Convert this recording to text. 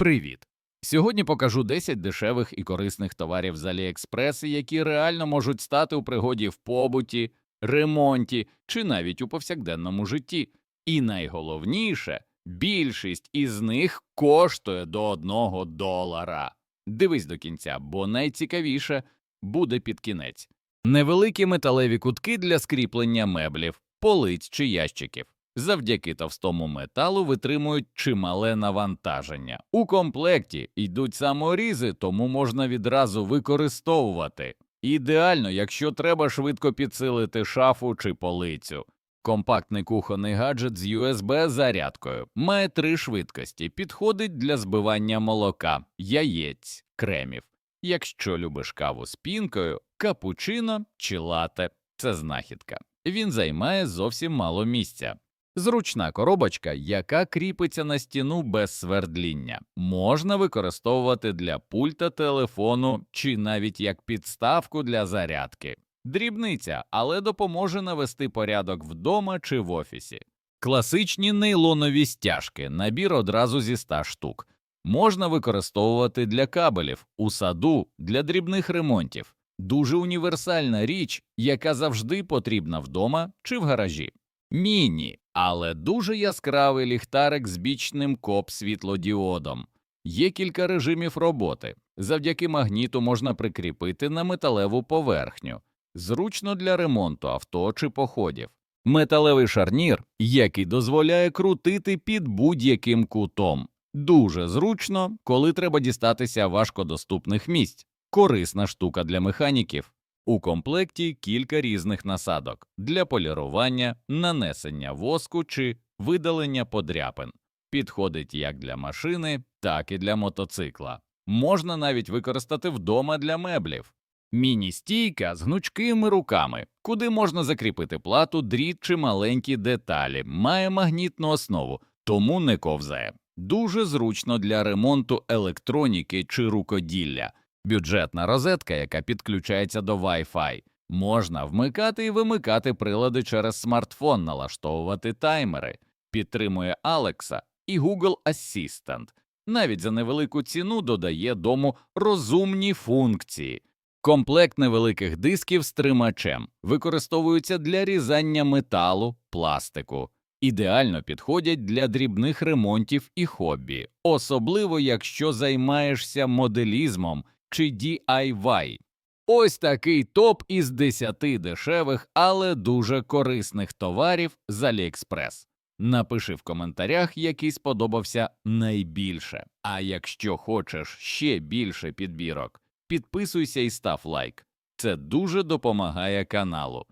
Привіт! Сьогодні покажу 10 дешевих і корисних товарів з AliExpress, які реально можуть стати у пригоді в побуті, ремонті чи навіть у повсякденному житті. І найголовніше, більшість із них коштує до 1 долара. Дивись до кінця, бо найцікавіше буде під кінець. Невеликі металеві кутки для скріплення меблів, полиць чи ящиків. Завдяки товстому металу витримують чимале навантаження. У комплекті йдуть саморізи, тому можна відразу використовувати. Ідеально, якщо треба швидко підсилити шафу чи полицю. Компактний кухонний гаджет з USB зарядкою має три швидкості, підходить для збивання молока, яєць, кремів. Якщо любиш каву з пінкою, капучино чи лате – це знахідка. Він займає зовсім мало місця. Зручна коробочка, яка кріпиться на стіну без свердління, можна використовувати для пульта телефону чи навіть як підставку для зарядки. Дрібниця, але допоможе навести порядок вдома чи в офісі. Класичні нейлонові стяжки, набір одразу зі 100 штук. Можна використовувати для кабелів, у саду, для дрібних ремонтів. Дуже універсальна річ, яка завжди потрібна вдома чи в гаражі. Міні, але дуже яскравий ліхтарик з бічним коп світлодіодом. Є кілька режимів роботи. Завдяки магніту можна прикріпити на металеву поверхню. Зручно для ремонту авто чи походів. Металевий шарнір, який дозволяє крутити під будь-яким кутом. Дуже зручно, коли треба дістатися важкодоступних місць. Корисна штука для механіків. У комплекті кілька різних насадок для полірування, нанесення воску чи видалення подряпин. Підходить як для машини, так і для мотоцикла. Можна навіть використати вдома для меблів. Міні-стійка з гнучкими руками, куди можна закріпити плату, дріт чи маленькі деталі, має магнітну основу, тому не ковзає. Дуже зручно для ремонту електроніки чи рукоділля. Бюджетна розетка, яка підключається до Wi-Fi. Можна вмикати і вимикати прилади через смартфон, налаштовувати таймери, підтримує Alexa і Google Assistant. Навіть за невелику ціну додає дому розумні функції. Комплект невеликих дисків з тримачем використовується для різання металу, пластику. Ідеально підходять для дрібних ремонтів і хобі, особливо якщо займаєшся моделізмом чи DIY. Ось такий топ із 10 дешевих, але дуже корисних товарів з AliExpress. Напиши в коментарях, який сподобався найбільше. А якщо хочеш ще більше підбірок, підписуйся і став лайк. Це дуже допомагає каналу.